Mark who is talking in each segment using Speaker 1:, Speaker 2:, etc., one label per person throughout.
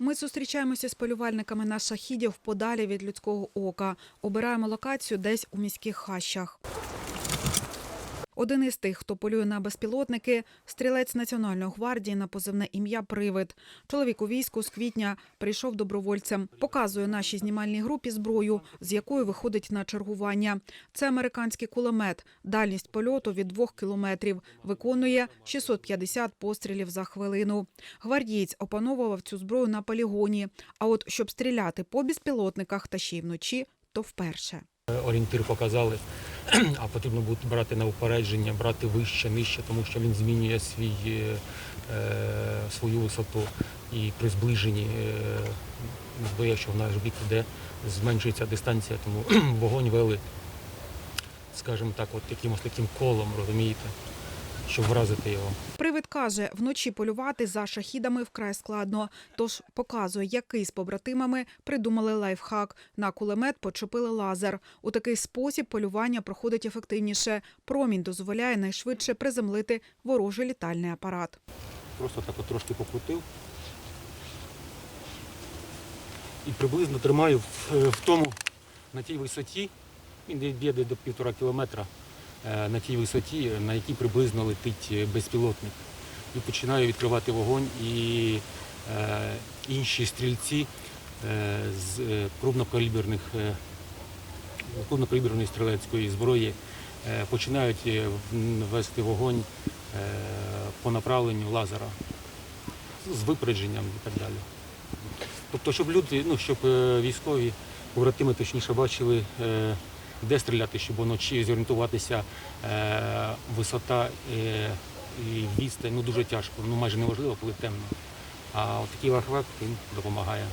Speaker 1: Ми зустрічаємося з полювальниками на шахідів подалі від людського ока. Обираємо локацію десь у міських хащах. Один із тих, хто полює на безпілотники, стрілець Національної гвардії на позивне ім'я Привид. Чоловік у війську з квітня прийшов добровольцем. Показує нашій знімальній групі зброю, з якою виходить на чергування. Це американський кулемет. Дальність польоту від двох кілометрів. Виконує 650 пострілів за хвилину. Гвардієць опановував цю зброю на полігоні. А от щоб стріляти по безпілотниках та ще й вночі, то вперше.
Speaker 2: Орієнтир показали, а потрібно буде брати на упередження, брати вище, нижче, тому що він змінює свій, е, свою висоту і при зближенні, е, бо якщо в наш бік йде, зменшується дистанція, тому вогонь вели, скажімо так, от якимось таким колом, розумієте, щоб вразити його.
Speaker 1: Привид каже, вночі полювати за шахідами вкрай складно. Тож показує, який з побратимами придумали лайфхак. На кулемет почепили лазер. У такий спосіб полювання проходить ефективніше. Промінь дозволяє найшвидше приземлити ворожий літальний апарат.
Speaker 2: Просто так от трошки покрутив. І приблизно тримаю в, в тому, на тій висоті, він б'є до півтора кілометра, е, на тій висоті, на якій приблизно летить е, безпілотник. І починаю відкривати вогонь, і е, інші стрільці е, з е, крупнокаліберних, е, крупнокаліберної стрілецької зброї е, починають е, вести вогонь е, по направленню лазера з випередженням і так далі. Тобто, щоб люди, ну щоб е, військові побратими точніше бачили, е, де стріляти, щоб вночі зорієнтуватися, е, висота е, і відстань ну, дуже тяжко, ну майже неможливо, коли темно. А от такий лахвак він допомагає.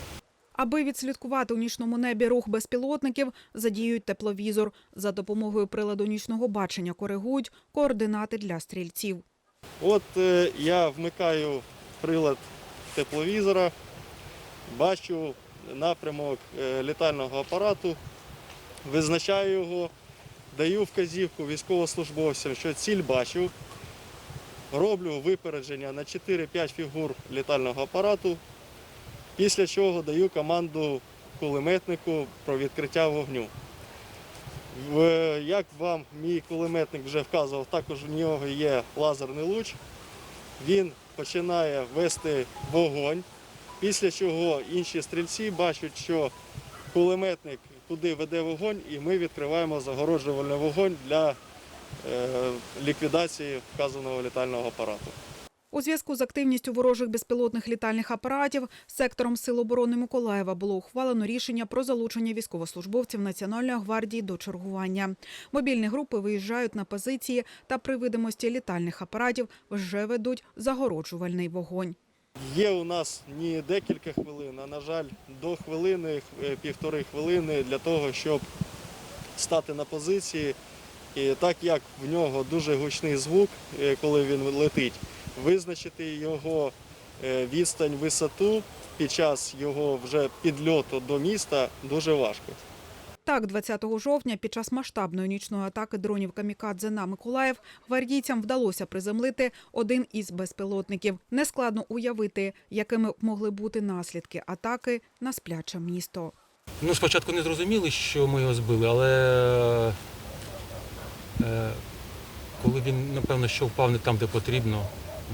Speaker 1: Аби відслідкувати у нічному небі рух безпілотників, задіюють тепловізор. За допомогою приладу нічного бачення коригують координати для стрільців.
Speaker 3: От е, я вмикаю прилад тепловізора, бачу напрямок е, літального апарату, визначаю його, даю вказівку військовослужбовцям, що ціль бачу, роблю випередження на 4-5 фігур літального апарату, після чого даю команду кулеметнику про відкриття вогню. Як вам мій кулеметник вже вказував, також в нього є лазерний луч. Він починає вести вогонь, після чого інші стрільці бачать, що кулеметник туди веде вогонь, і ми відкриваємо загороджувальний вогонь для е, ліквідації вказаного літального апарату.
Speaker 1: У зв'язку з активністю ворожих безпілотних літальних апаратів сектором Сил оборони Миколаєва було ухвалено рішення про залучення військовослужбовців Національної гвардії до чергування. Мобільні групи виїжджають на позиції та при видимості літальних апаратів вже ведуть загороджувальний вогонь.
Speaker 3: Є у нас не декілька хвилин, а на жаль, до хвилини, е, півтори хвилини для того, щоб стати на позиції. І так як в нього дуже гучний звук, е, коли він летить, визначити його е, відстань, висоту під час його вже підльоту до міста дуже важко.
Speaker 1: Так, 20 жовтня під час масштабної нічної атаки дронів «Камікадзе» на Миколаїв гвардійцям вдалося приземлити один із безпілотників. Нескладно уявити, якими могли бути наслідки атаки на спляче місто.
Speaker 2: Ну, спочатку не зрозуміли, що ми його збили, але е, коли він, напевно, що впав не там, де потрібно,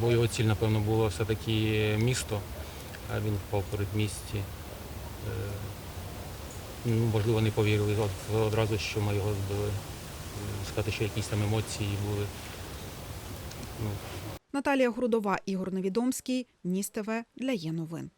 Speaker 2: бо його ціль, напевно, було все-таки місто, а він впав перед місті. Ну, можливо, не повірили од- одразу, що ми його збили. Сказати, що якісь там емоції були. Ну,
Speaker 1: Наталія Грудова, Ігор Невідомський, Ніс ТВ для Є новин.